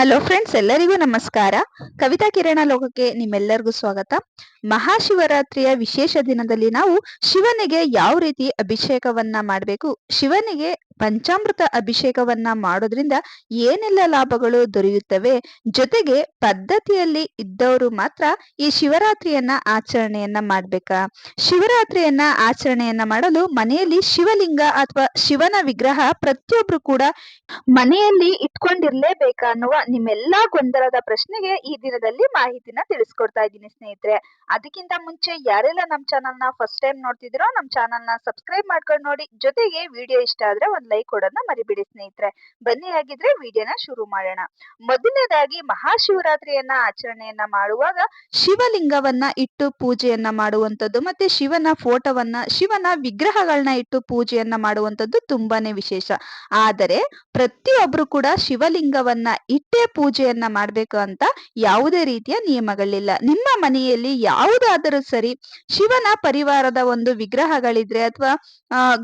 Hello friends ಎಲ್ಲರಿಗೂ ನಮಸ್ಕಾರ. ಕವಿತಾ ಕಿರಣ ಲೋಕಕ್ಕೆ ನಿಮ್ಮೆಲ್ಲರಿಗೂ ಸ್ವಾಗತ. ಮಹಾಶಿವರಾತ್ರಿಯ ವಿಶೇಷ ದಿನದಲ್ಲಿ ನಾವು ಶಿವನಿಗೆ ಯಾವ ರೀತಿ ಅಭಿಷೇಕವನ್ನ ಮಾಡಬೇಕು? ಶಿವನಿಗೆ ಪಂಚಾಮೃತ ಅಭಿಷೇಕವನ್ನ ಮಾಡೋದ್ರಿಂದ ಏನೆಲ್ಲ ಲಾಭಗಳು ದೊರೆಯುತ್ತವೆ? ಜೊತೆಗೆ ಪದ್ಧತಿಯಲ್ಲಿ ಇದ್ದವರು ಮಾತ್ರ ಈ ಶಿವರಾತ್ರಿಯನ್ನ ಆಚರಣೆಯನ್ನ ಮಾಡ್ಬೇಕಾ? ಶಿವರಾತ್ರಿಯನ್ನ ಆಚರಣೆಯನ್ನ ಮಾಡಲು ಮನೆಯಲ್ಲಿ ಶಿವಲಿಂಗ ಅಥವಾ ಶಿವನ ವಿಗ್ರಹ ಪ್ರತಿಯೊಬ್ರು ಕೂಡ ಮನೆಯಲ್ಲಿ ಇಟ್ಕೊಂಡಿರ್ಲೇಬೇಕಾ ಅನ್ನುವ ನಿಮ್ಮೆಲ್ಲಾ ಗೊಂದಲದ ಪ್ರಶ್ನೆಗೆ ಈ ದಿನದಲ್ಲಿ ಮಾಹಿತಿನ ತಿಳಿಸ್ಕೊಡ್ತಾ ಇದ್ದೀನಿ ಸ್ನೇಹಿತರೆ. ಅದಕ್ಕಿಂತ ಮುಂಚೆ ಯಾರೆಲ್ಲ ನಮ್ ಚಾನಲ್ನ ಫಸ್ಟ್ ಟೈಮ್ ನೋಡ್ತಿದಿರೋ ನಮ್ ಚಾನಲ್ನ ಸಬ್ಸ್ಕ್ರೈಬ್ ಮಾಡ್ಕೊಂಡು ನೋಡಿ. ಜೊತೆಗೆ ವಿಡಿಯೋ ಇಷ್ಟ ಆದ್ರೆ ಒಂದ್ ಲೈಕ್ ಕೊಡೋದನ್ನ ಮರಿಬಿಡಿ ಸ್ನೇಹಿತರೆ. ಬನ್ನಿ ಹಾಗಿದ್ರೆ ವಿಡಿಯೋನ ಶುರು ಮಾಡೋಣ. ಮೊದಲನೇದಾಗಿ ಮಹಾಶಿವರಾತ್ರಿಯನ್ನ ಆಚರಣೆಯನ್ನ ಮಾಡುವಾಗ ಶಿವಲಿಂಗವನ್ನ ಇಟ್ಟು ಪೂಜೆಯನ್ನ ಮಾಡುವಂತದ್ದು ಮತ್ತೆ ಶಿವನ ಫೋಟೋವನ್ನ, ಶಿವನ ವಿಗ್ರಹಗಳನ್ನ ಇಟ್ಟು ಪೂಜೆಯನ್ನ ಮಾಡುವಂತದ್ದು ತುಂಬಾನೇ ವಿಶೇಷ. ಆದರೆ ಪ್ರತಿಯೊಬ್ರು ಕೂಡ ಶಿವಲಿಂಗವನ್ನ ಇಟ್ಟೇ ಪೂಜೆಯನ್ನ ಮಾಡ್ಬೇಕು ಅಂತ ಯಾವುದೇ ರೀತಿಯ ನಿಯಮಗಳಿಲ್ಲ. ನಿಮ್ಮ ಮನೆಯಲ್ಲಿ ಯಾವುದಾದರೂ ಸರಿ ಶಿವನ ಪರಿವಾರದ ಒಂದು ವಿಗ್ರಹಗಳಿದ್ರೆ ಅಥವಾ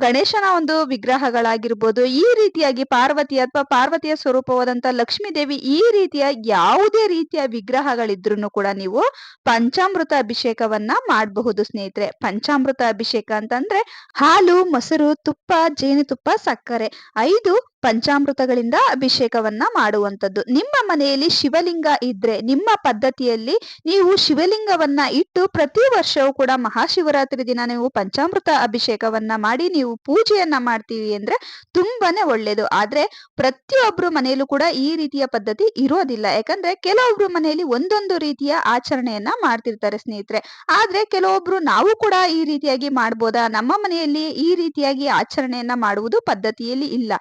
ಗಣೇಶನ ಒಂದು ವಿಗ್ರಹಗಳಾಗಿರ್ಬೋದು ಈ ರೀತಿಯಾಗಿ ಪಾರ್ವತಿ ಅಥವಾ ಪಾರ್ವತಿಯ ಸ್ವರೂಪವಾದಂತ ಲಕ್ಷ್ಮೀ ದೇವಿ ಈ ರೀತಿಯ ಯಾವುದೇ ರೀತಿಯ ವಿಗ್ರಹಗಳಿದ್ರು ಕೂಡ ನೀವು ಪಂಚಾಮೃತ ಅಭಿಷೇಕವನ್ನ ಮಾಡಬಹುದು ಸ್ನೇಹಿತರೆ. ಪಂಚಾಮೃತ ಅಭಿಷೇಕ ಅಂತಂದ್ರೆ ಹಾಲು, ಮೊಸರು, ತುಪ್ಪ, ಜೇನುತುಪ್ಪ, ಸಕ್ಕರೆ. ಐದು ಪಂಚಾಮೃತಗಳಿಂದ ಅಭಿಷೇಕವನ್ನ ಮಾಡುವಂಥದ್ದು. ನಿಮ್ಮ ಮನೆಯಲ್ಲಿ ಶಿವಲಿಂಗ ಇದ್ರೆ, ನಿಮ್ಮ ಪದ್ಧತಿಯಲ್ಲಿ ನೀವು ಶಿವಲಿಂಗವನ್ನ ಇಟ್ಟು ಪ್ರತಿ ವರ್ಷವೂ ಕೂಡ ಮಹಾಶಿವರಾತ್ರಿ ದಿನ ನೀವು ಪಂಚಾಮೃತ ಅಭಿಷೇಕವನ್ನ ಮಾಡಿ, ನೀವು ಪೂಜೆಯನ್ನ ಮಾಡ್ತೀವಿ ಅಂದ್ರೆ ತುಂಬಾನೇ ಒಳ್ಳೇದು. ಆದ್ರೆ ಪ್ರತಿಯೊಬ್ರು ಮನೆಯಲ್ಲೂ ಕೂಡ ಈ ರೀತಿಯ ಪದ್ಧತಿ ಇರೋದಿಲ್ಲ. ಯಾಕಂದ್ರೆ ಕೆಲವೊಬ್ರು ಮನೆಯಲ್ಲಿ ಒಂದೊಂದು ರೀತಿಯ ಆಚರಣೆಯನ್ನ ಮಾಡ್ತಿರ್ತಾರೆ ಸ್ನೇಹಿತರೆ. ಆದ್ರೆ ಕೆಲವೊಬ್ರು ನಾವು ಕೂಡ ಈ ರೀತಿಯಾಗಿ ಮಾಡ್ಬೋದಾ? ನಮ್ಮ ಮನೆಯಲ್ಲಿ ಈ ರೀತಿಯಾಗಿ ಆಚರಣೆಯನ್ನ ಮಾಡುವುದು ಪದ್ಧತಿಯಲ್ಲಿ ಇಲ್ಲ.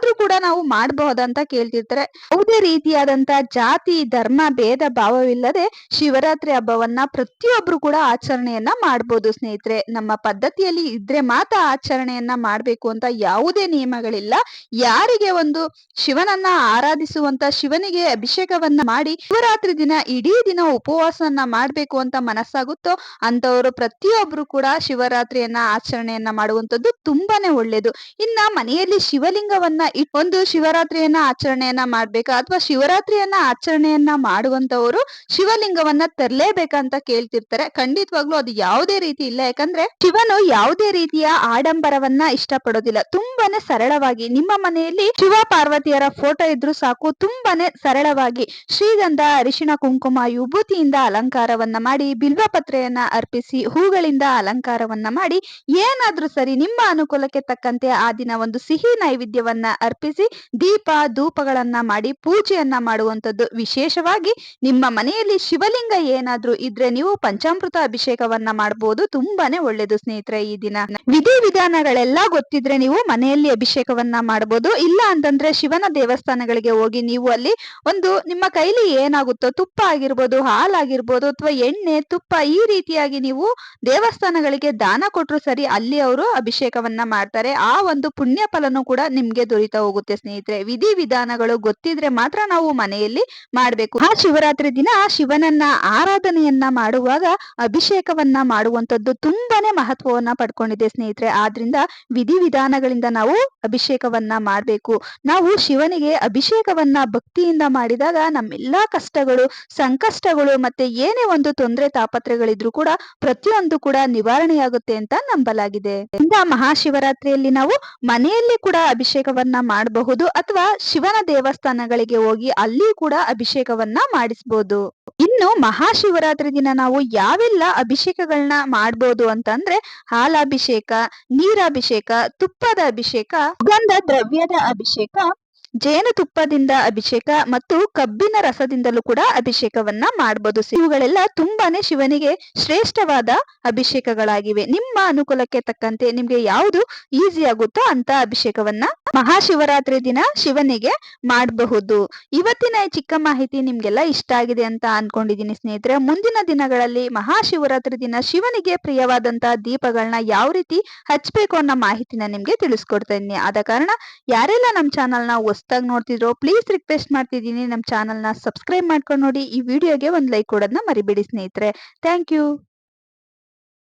ಆದ್ರೂ ಕೂಡ ನಾವು ಮಾಡಬಹುದಂತ ಕೇಳ್ತಿರ್ತಾರೆ. ಯಾವುದೇ ರೀತಿಯಾದಂತ ಜಾತಿ, ಧರ್ಮ, ಭೇದ, ಭಾವವಿಲ್ಲದೆ ಶಿವರಾತ್ರಿ ಹಬ್ಬವನ್ನ ಪ್ರತಿಯೊಬ್ರು ಕೂಡ ಆಚರಣೆಯನ್ನ ಮಾಡ್ಬೋದು ಸ್ನೇಹಿತರೆ. ನಮ್ಮ ಪದ್ಧತಿಯಲ್ಲಿ ಇದ್ರೆ ಮಾತ್ರ ಆಚರಣೆಯನ್ನ ಮಾಡ್ಬೇಕು ಅಂತ ಯಾವುದೇ ನಿಯಮಗಳಿಲ್ಲ. ಯಾರಿಗೆ ಒಂದು ಶಿವನನ್ನ ಆರಾಧಿಸುವಂತ, ಶಿವನಿಗೆ ಅಭಿಷೇಕವನ್ನ ಮಾಡಿ ಶಿವರಾತ್ರಿ ದಿನ ಇಡೀ ದಿನ ಉಪವಾಸವನ್ನ ಮಾಡ್ಬೇಕು ಅಂತ ಮನಸ್ಸಾಗುತ್ತೋ ಅಂತವರು ಪ್ರತಿಯೊಬ್ರು ಕೂಡ ಶಿವರಾತ್ರಿಯನ್ನ ಆಚರಣೆಯನ್ನ ಮಾಡುವಂತದ್ದು ತುಂಬಾನೇ ಒಳ್ಳೇದು. ಇನ್ನ ಮನೆಯಲ್ಲಿ ಶಿವಲಿಂಗವನ್ನ ಒಂದು ಶಿವರಾತ್ರಿಯನ್ನ ಆಚರಣೆಯನ್ನ ಮಾಡ್ಬೇಕಾ? ಅಥವಾ ಶಿವರಾತ್ರಿಯನ್ನ ಆಚರಣೆಯನ್ನ ಮಾಡುವಂತವರು ಶಿವಲಿಂಗವನ್ನ ತರಲೇಬೇಕಂತ ಕೇಳ್ತಿರ್ತಾರೆ. ಖಂಡಿತವಾಗ್ಲೂ ಅದು ಯಾವುದೇ ರೀತಿ ಇಲ್ಲ. ಯಾಕಂದ್ರೆ ಶಿವನು ಯಾವುದೇ ರೀತಿಯ ಆಡಂಬರವನ್ನ ಇಷ್ಟಪಡೋದಿಲ್ಲ. ತುಂಬಾನೇ ಸರಳವಾಗಿ ನಿಮ್ಮ ಮನೆಯಲ್ಲಿ ಶಿವ ಪಾರ್ವತಿಯರ ಫೋಟೋ ಇದ್ರೂ ಸಾಕು. ತುಂಬಾನೇ ಸರಳವಾಗಿ ಶ್ರೀಗಂಧ, ಅರಿಶಿಣ, ಕುಂಕುಮ, ವಿಭೂತಿಯಿಂದ ಅಲಂಕಾರವನ್ನ ಮಾಡಿ ಬಿಲ್ವಪತ್ರೆಯನ್ನ ಅರ್ಪಿಸಿ, ಹೂಗಳಿಂದ ಅಲಂಕಾರವನ್ನ ಮಾಡಿ, ಏನಾದ್ರೂ ಸರಿ ನಿಮ್ಮ ಅನುಕೂಲಕ್ಕೆ ತಕ್ಕಂತೆ ಆ ದಿನ ಒಂದು ಸಿಹಿ ನೈವೇದ್ಯವನ್ನ ಅರ್ಪಿಸಿ ದೀಪ, ಧೂಪಗಳನ್ನ ಮಾಡಿ, ಪೂಜೆಯನ್ನ ಮಾಡುವಂತದ್ದು ವಿಶೇಷವಾಗಿ ನಿಮ್ಮ ಮನೆಯಲ್ಲಿ ಶಿವಲಿಂಗ ಏನಾದ್ರೂ ಇದ್ರೆ ನೀವು ಪಂಚಾಮೃತ ಅಭಿಷೇಕವನ್ನ ಮಾಡಬಹುದು ತುಂಬಾನೇ ಒಳ್ಳೇದು ಸ್ನೇಹಿತರೆ ಈ ದಿನ. ವಿಧಿ ವಿಧಾನಗಳೆಲ್ಲ ಗೊತ್ತಿದ್ರೆ ನೀವು ಮನೆಯಲ್ಲಿ ಅಭಿಷೇಕವನ್ನ ಮಾಡಬಹುದು ಇಲ್ಲ ಅಂತಂದ್ರೆ ಶಿವನ ದೇವಸ್ಥಾನಗಳಿಗೆ ಹೋಗಿ ನೀವು ಅಲ್ಲಿ ಒಂದು ನಿಮ್ಮ ಕೈಲಿ ಏನಾಗುತ್ತೋ, ತುಪ್ಪ ಆಗಿರ್ಬೋದು, ಹಾಲಾಗಿರ್ಬೋದು ಅಥವಾ ಎಣ್ಣೆ, ತುಪ್ಪ ಈ ರೀತಿಯಾಗಿ ನೀವು ದೇವಸ್ಥಾನಗಳಿಗೆ ದಾನ ಕೊಟ್ಟರು ಸರಿ ಅಲ್ಲಿ ಅವರು ಅಭಿಷೇಕವನ್ನ ಮಾಡ್ತಾರೆ. ಆ ಒಂದು ಪುಣ್ಯ ಫಲನು ಕೂಡ ನಿಮ್ಗೆ ದೊರೀತಾ ಹೋಗುತ್ತೆ ಸ್ನೇಹಿತರೆ. ವಿಧಿ ವಿಧಾನಗಳು ಗೊತ್ತಿದ್ರೆ ಮಾತ್ರ ನಾವು ಮನೆಯಲ್ಲಿ ಮಾಡ್ಬೇಕು. ಆ ಶಿವರಾತ್ರಿ ದಿನ ಶಿವನನ್ನ ಆರಾಧನೆಯನ್ನ ಮಾಡುವಾಗ ಅಭಿಷೇಕವನ್ನ ಮಾಡುವಂತದ್ದು ತುಂಬಾನೇ ಮಹತ್ವವನ್ನ ಪಡ್ಕೊಂಡಿದೆ ಸ್ನೇಹಿತರೆ. ಆದ್ರಿಂದ ವಿಧಿ ವಿಧಾನಗಳಿಂದ ನಾವು ಅಭಿಷೇಕವನ್ನ ಮಾಡಬೇಕು. ನಾವು ಶಿವನಿಗೆ ಅಭಿಷೇಕವನ್ನ ಭಕ್ತಿಯಿಂದ ಮಾಡಿದಾಗ ನಮ್ಮೆಲ್ಲಾ ಕಷ್ಟಗಳು, ಸಂಕಷ್ಟಗಳು ಮತ್ತೆ ಏನೇ ಒಂದು ತೊಂದರೆ ತಾಪತ್ರೆಗಳಿದ್ರು ಕೂಡ ಪ್ರತಿಯೊಂದು ಕೂಡ ನಿವಾರಣೆಯಾಗುತ್ತೆ ಅಂತ ನಂಬಲಾಗಿದೆ. ಇಂದ ಮಹಾಶಿವರಾತ್ರಿಯಲ್ಲಿ ನಾವು ಮನೆಯಲ್ಲಿ ಕೂಡ ಅಭಿಷೇಕವನ್ನ ಮಾಡಬಹುದು ಅಥವಾ ಶಿವನ ದೇವಸ್ಥಾನಗಳಿಗೆ ಹೋಗಿ ಅಲ್ಲಿ ಕೂಡ ಅಭಿಷೇಕವನ್ನ ಮಾಡಿಸಬಹುದು ಇನ್ನು ಮಹಾಶಿವರಾತ್ರಿ ದಿನ ನಾವು ಯಾವೆಲ್ಲ ಅಭಿಷೇಕಗಳನ್ನ ಮಾಡಬಹುದು ಅಂತಂದ್ರೆ ಹಾಲಾಭಿಷೇಕ, ನೀರಾಭಿಷೇಕ, ತುಪ್ಪದ ಅಭಿಷೇಕ ಗಂಧ ದ್ರವ್ಯದ ಅಭಿಷೇಕ ಜೇನುತುಪ್ಪದಿಂದ ಅಭಿಷೇಕ ಮತ್ತು ಕಬ್ಬಿನ ರಸದಿಂದಲೂ ಕೂಡ ಅಭಿಷೇಕವನ್ನ ಮಾಡಬಹುದು ಇವುಗಳೆಲ್ಲ ತುಂಬಾನೇ ಶಿವನಿಗೆ ಶ್ರೇಷ್ಠವಾದ ಅಭಿಷೇಕಗಳಾಗಿವೆ. ನಿಮ್ಮ ಅನುಕೂಲಕ್ಕೆ ತಕ್ಕಂತೆ ನಿಮ್ಗೆ ಯಾವುದು ಈಸಿ ಆಗುತ್ತೋ ಅಂತ ಅಭಿಷೇಕವನ್ನ ಮಹಾಶಿವರಾತ್ರಿ ದಿನ ಶಿವನಿಗೆ ಮಾಡಬಹುದು. ಇವತ್ತಿನ ಚಿಕ್ಕ ಮಾಹಿತಿ ನಿಮ್ಗೆಲ್ಲ ಇಷ್ಟ ಆಗಿದೆ ಅಂತ ಅನ್ಕೊಂಡಿದ್ದೀನಿ ಸ್ನೇಹಿತರೆ. ಮುಂದಿನ ದಿನಗಳಲ್ಲಿ ಮಹಾಶಿವರಾತ್ರಿ ದಿನ ಶಿವನಿಗೆ ಪ್ರಿಯವಾದಂತಹ ದೀಪಗಳನ್ನ ಯಾವ ರೀತಿ ಹಚ್ಬೇಕು ಅನ್ನೋ ಮಾಹಿತಿನ ನಿಮ್ಗೆ ತಿಳಿಸ್ಕೊಡ್ತೀನಿ. ಆದ ಕಾರಣ ಯಾರೆಲ್ಲ ನಮ್ ಚಾನಲ್ನ ಹೊಸದಾಗಿ ನೋಡ್ತಿದ್ರು ಪ್ಲೀಸ್ ರಿಕ್ವೆಸ್ಟ್ ಮಾಡ್ತಿದ್ದೀನಿ. ನಮ್ಮ ಚಾನಲ್ನ ಸಬ್ಸ್ಕ್ರೈಬ್ ಮಾಡ್ಕೊಂಡು ನೋಡಿ. ಈ ವಿಡಿಯೋಗೆ ಒಂದು ಲೈಕ್ ಕೊಡೋದನ್ನ ಮರಿಬೇಡಿ ಸ್ನೇಹಿತರೆ. Thank you